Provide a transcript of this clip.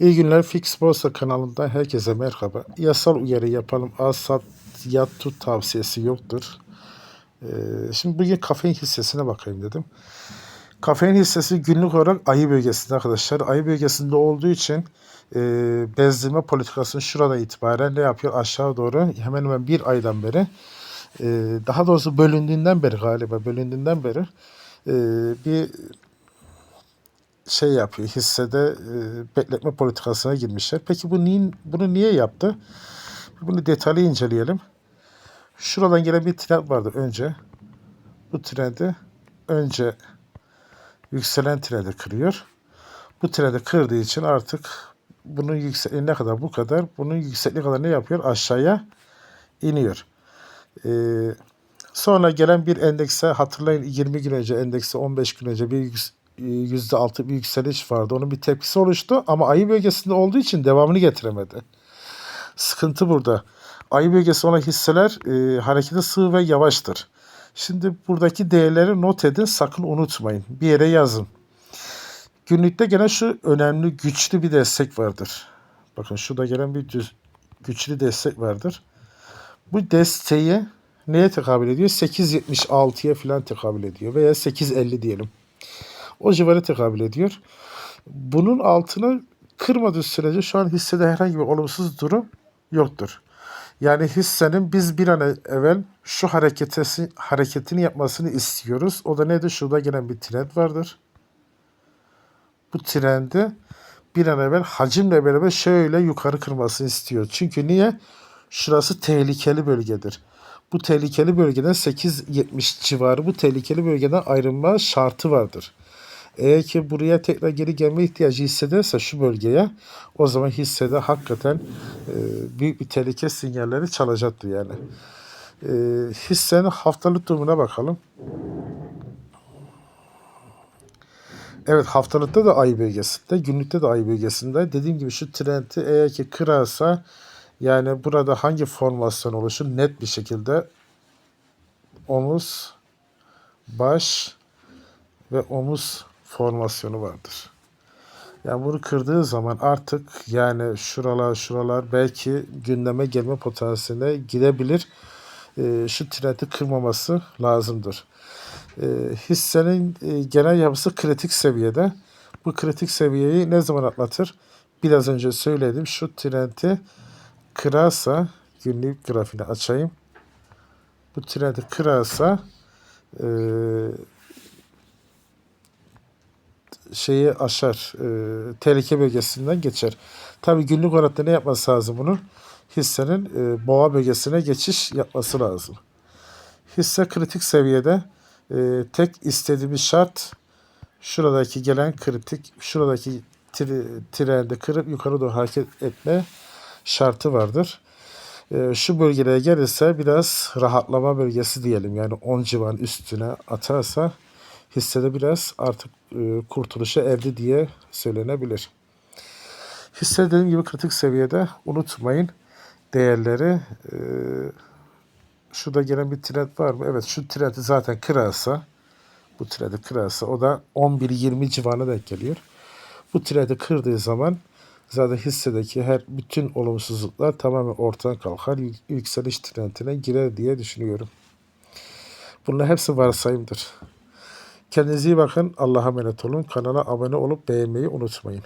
İyi günler. Fix Borsa kanalından herkese merhaba. Yasal uyarı yapalım. Al sat yat tut tavsiyesi yoktur. Ee, şimdi bugün kafein hissesine bakayım dedim. Kafein hissesi günlük olarak ayı bölgesinde arkadaşlar. Ayı bölgesinde olduğu için e, bezdirme politikasını şuradan itibaren ne yapıyor? Aşağı doğru hemen hemen bir aydan beri e, daha doğrusu bölündüğünden beri galiba bölündüğünden beri e, bir şey yapıyor hissede e, bekletme politikasına girmişler. Peki bu niye, bunu niye yaptı? Bunu detaylı inceleyelim. Şuradan gelen bir trend vardı önce. Bu trendi önce yükselen trendi kırıyor. Bu trendi kırdığı için artık bunun yüksekliği ne kadar bu kadar. Bunun yüksekliği kadar ne yapıyor? Aşağıya iniyor. Ee, sonra gelen bir endekse hatırlayın 20 gün önce endekse 15 gün önce bir %6 bir yükseliş vardı. Onun bir tepkisi oluştu ama ayı bölgesinde olduğu için devamını getiremedi. Sıkıntı burada. Ayı bölgesi olan hisseler e, harekete sığ ve yavaştır. Şimdi buradaki değerleri not edin sakın unutmayın. Bir yere yazın. Günlükte gelen şu önemli güçlü bir destek vardır. Bakın şurada gelen bir düz, güçlü destek vardır. Bu desteği neye tekabül ediyor? 8.76'ya falan tekabül ediyor veya 8.50 diyelim. O civarı tekabül ediyor. Bunun altını kırmadığı sürece şu an hissede herhangi bir olumsuz durum yoktur. Yani hissenin biz bir an evvel şu hareketesi, hareketini yapmasını istiyoruz. O da nedir? Şurada gelen bir trend vardır. Bu trendi bir an evvel hacimle beraber şöyle yukarı kırmasını istiyor. Çünkü niye? Şurası tehlikeli bölgedir. Bu tehlikeli bölgeden 8.70 civarı bu tehlikeli bölgeden ayrılma şartı vardır. Eğer ki buraya tekrar geri gelme ihtiyacı hissederse şu bölgeye o zaman hissede hakikaten e, büyük bir tehlike sinyalleri çalacaktır yani. E, hissenin haftalık durumuna bakalım. Evet haftalıkta da ay bölgesinde, günlükte de ay bölgesinde. Dediğim gibi şu trendi eğer ki kırarsa yani burada hangi formasyon oluşur net bir şekilde omuz, baş ve omuz formasyonu vardır. Yani bunu kırdığı zaman artık yani şuralar şuralar belki gündeme gelme potansiyeline gidebilir. Ee, şu trendi kırmaması lazımdır. Ee, hissenin e, genel yapısı kritik seviyede. Bu kritik seviyeyi ne zaman atlatır? Biraz önce söyledim. Şu trendi kırarsa günlük grafiğini açayım. Bu trendi kırarsa e, şeyi aşar. E, tehlike bölgesinden geçer. Tabi günlük olarak da ne yapması lazım bunun? Hissenin e, boğa bölgesine geçiş yapması lazım. Hisse kritik seviyede e, tek istediğimiz şart şuradaki gelen kritik, şuradaki tri, trendi kırıp yukarı doğru hareket etme şartı vardır. E, şu bölgelere gelirse biraz rahatlama bölgesi diyelim. Yani 10 civarın üstüne atarsa hissede biraz artık e, kurtuluşa erdi diye söylenebilir. Hisse gibi kritik seviyede unutmayın değerleri. E, şurada gelen bir trend var mı? Evet şu trendi zaten kırarsa bu trendi kırarsa o da 11-20 civarına denk geliyor. Bu trendi kırdığı zaman zaten hissedeki her bütün olumsuzluklar tamamen ortadan kalkar. yük- Yükseliş trendine girer diye düşünüyorum. Bunlar hepsi varsayımdır. Kendinize iyi bakın. Allah'a emanet olun. Kanala abone olup beğenmeyi unutmayın.